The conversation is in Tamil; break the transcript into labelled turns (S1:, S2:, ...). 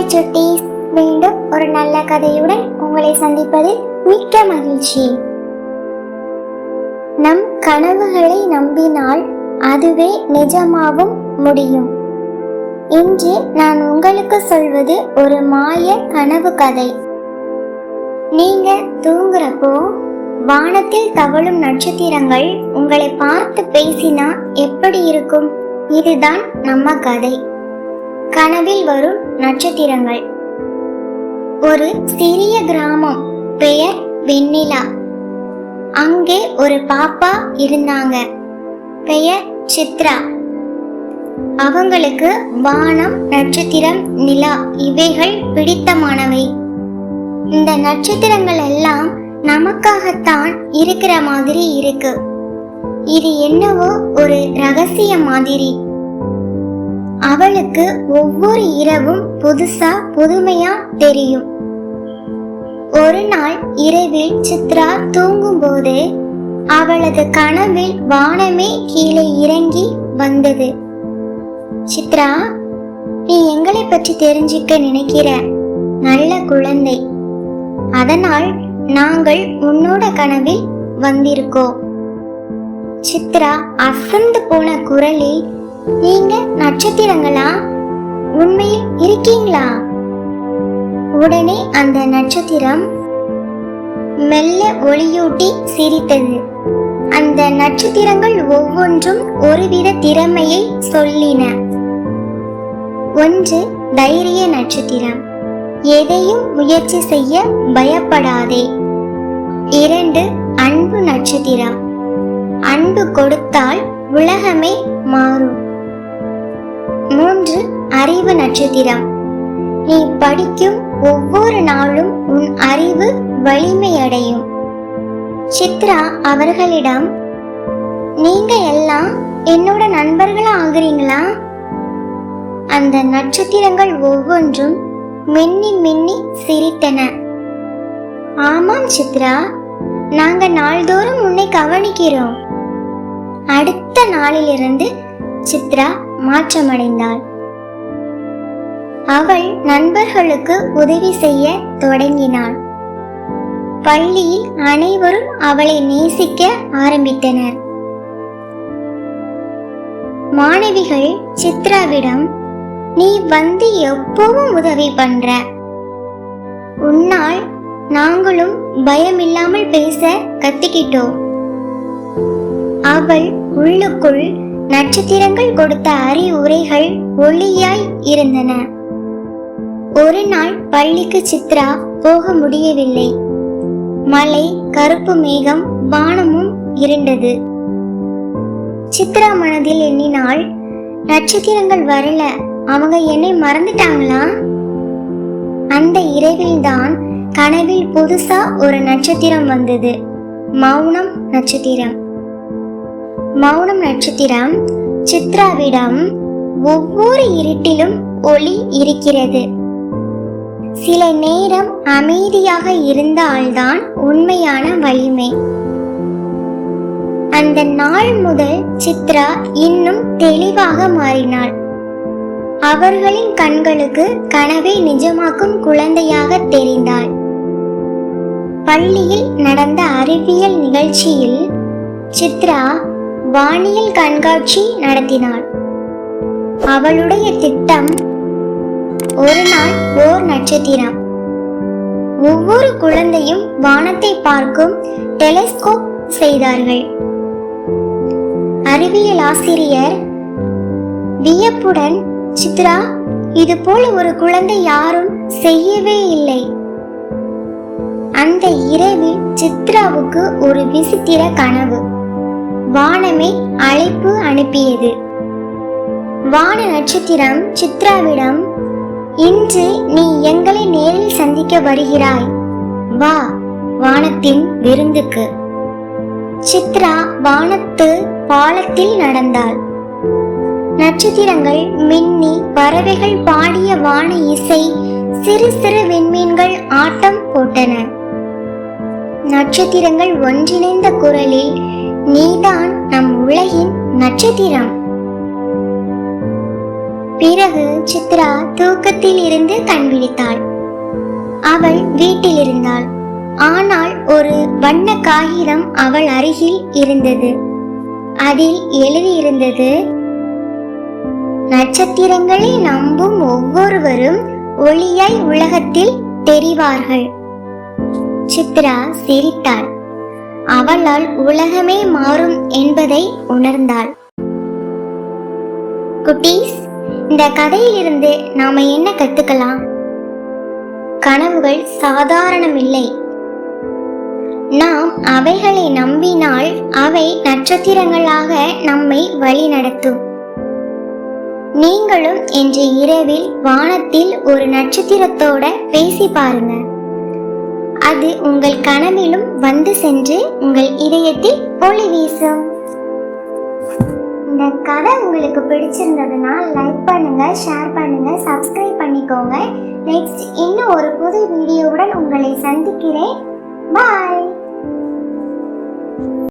S1: ஹாய் சுட்டீஸ் மீண்டும் ஒரு நல்ல கதையுடன் உங்களை சந்திப்பது மிக்க மகிழ்ச்சி நம் கனவுகளை நம்பினால் அதுவே நிஜமாகவும் முடியும் இன்று நான் உங்களுக்கு சொல்வது ஒரு மாய கனவு கதை நீங்க தூங்குறப்போ வானத்தில் தவழும் நட்சத்திரங்கள் உங்களை பார்த்து பேசினா எப்படி இருக்கும் இதுதான் நம்ம கதை கனவில் வரும் நட்சத்திரங்கள் ஒரு சிறிய கிராமம் பெயர் வெண்ணிலா அங்கே ஒரு பாப்பா இருந்தாங்க பெயர் சித்ரா அவங்களுக்கு வானம் நட்சத்திரம் நிலா இவைகள் பிடித்தமானவை இந்த நட்சத்திரங்கள் எல்லாம் நமக்காகத்தான் இருக்கிற மாதிரி இருக்கு இது என்னவோ ஒரு ரகசிய மாதிரி அவளுக்கு ஒவ்வொரு இரவும் புதுசா புதுமையா தெரியும் ஒரு நாள் இரவில் சித்ரா தூங்கும்போது அவளது கனவில் வானமே கீழே இறங்கி வந்தது சித்ரா நீ எங்களை பற்றி தெரிஞ்சுக்க நினைக்கிற நல்ல குழந்தை அதனால் நாங்கள் உன்னோட கனவில் வந்திருக்கோம் சித்ரா அசந்து போன குரலில் நீங்க நட்சத்திரங்களா உண்மையில் இருக்கீங்களா உடனே அந்த நட்சத்திரம் மெல்ல ஒளியூட்டி சிரித்தது அந்த நட்சத்திரங்கள் ஒவ்வொன்றும் ஒருவித திறமையை சொல்லின ஒன்று தைரிய நட்சத்திரம் எதையும் முயற்சி செய்ய பயப்படாதே இரண்டு அன்பு நட்சத்திரம் அன்பு கொடுத்தால் உலகமே மாறும் மூன்று அறிவு நட்சத்திரம் நீ படிக்கும் ஒவ்வொரு நாளும் உன் அறிவு வலிமையடையும் சித்ரா அவர்களிடம் நீங்க எல்லாம் என்னோட நண்பர்களா ஆகுறீங்களா அந்த நட்சத்திரங்கள் ஒவ்வொன்றும் மின்னி மின்னி சிரித்தன ஆமாம் சித்ரா நாங்க நாள்தோறும் உன்னை கவனிக்கிறோம் அடுத்த நாளிலிருந்து சித்ரா மாற்றமடைந்தாள் அவள் நண்பர்களுக்கு உதவி செய்ய தொடங்கினாள் பள்ளியில் அனைவரும் அவளை நேசிக்க ஆரம்பித்தனர் மாணவிகள் சித்ராவிடம் நீ வந்து எப்பவும் உதவி பண்ற உன்னால் நாங்களும் பயமில்லாமல் பேச கத்துக்கிட்டோம் அவள் உள்ளுக்குள் நட்சத்திரங்கள் கொடுத்த அறிவுரைகள் ஒளியாய் இருந்தன ஒரு நாள் பள்ளிக்கு சித்ரா போக முடியவில்லை மலை கருப்பு மேகம் வானமும் இருண்டது சித்ரா மனதில் எண்ணினால் நட்சத்திரங்கள் வரல அவங்க என்னை மறந்துட்டாங்களா அந்த தான் கனவில் புதுசா ஒரு நட்சத்திரம் வந்தது மௌனம் நட்சத்திரம் மௌனம் நட்சத்திரம் சித்ராவிடம் ஒவ்வொரு இருட்டிலும் ஒளி இருக்கிறது சில நேரம் அமைதியாக இருந்தால்தான் உண்மையான வலிமை அந்த நாள் முதல் சித்ரா இன்னும் தெளிவாக மாறினாள் அவர்களின் கண்களுக்கு கனவை நிஜமாக்கும் குழந்தையாக தெரிந்தாள் பள்ளியில் நடந்த அறிவியல் நிகழ்ச்சியில் சித்ரா வானியல் கண்காட்சி நடத்தினாள் அவளுடைய திட்டம் ஒரு நாள் ஓர் நட்சத்திரம் ஒவ்வொரு குழந்தையும் வானத்தை பார்க்கும் டெலிஸ்கோப் செய்தார்கள் அறிவியல் ஆசிரியர் வியப்புடன் சித்ரா இது போல ஒரு குழந்தை யாரும் செய்யவே இல்லை அந்த இரவில் சித்ராவுக்கு ஒரு விசித்திர கனவு வானமே அழைப்பு அனுப்பியது வான நட்சத்திரம் சித்ராவிடம் இன்று நீ எங்களை நேரில் சந்திக்க வருகிறாய் வா வானத்தின் விருந்துக்கு சித்ரா வானத்து பாலத்தில் நடந்தாள் நட்சத்திரங்கள் மின்னி பறவைகள் பாடிய வான இசை சிறு சிறு விண்மீன்கள் ஆட்டம் போட்டன நட்சத்திரங்கள் ஒன்றிணைந்த குரலில் நீதான் நம் உலகின் நட்சத்திரம் பிறகு சித்ரா தூக்கத்தில் இருந்து கண்விழித்தாள் அவள் வீட்டில் இருந்தாள் ஆனால் ஒரு வண்ண காகிதம் அவள் அருகில் இருந்தது அதில் எழுதியிருந்தது நட்சத்திரங்களை நம்பும் ஒவ்வொருவரும் ஒளியாய் உலகத்தில் தெரிவார்கள் சித்ரா சிரித்தாள் அவளால் உலகமே மாறும் என்பதை உணர்ந்தாள் குட்டீஸ் இந்த கதையிலிருந்து நாம என்ன கத்துக்கலாம் கனவுகள் சாதாரணம் இல்லை நாம் அவைகளை நம்பினால் அவை நட்சத்திரங்களாக நம்மை வழிநடத்தும் நீங்களும் இன்று இரவில் வானத்தில் ஒரு நட்சத்திரத்தோட பேசி பாருங்கள் அது உங்கள் கனவிலும் வந்து சென்று உங்கள் இதயத்தில் ஒளி வீசும் இந்த கதை உங்களுக்கு பிடிச்சிருந்ததுன்னா லைக் பண்ணுங்க ஷேர் பண்ணுங்க சப்ஸ்கிரைப் பண்ணிக்கோங்க நெக்ஸ்ட் இன்னும் ஒரு புது வீடியோவுடன் உங்களை சந்திக்கிறேன் பாய்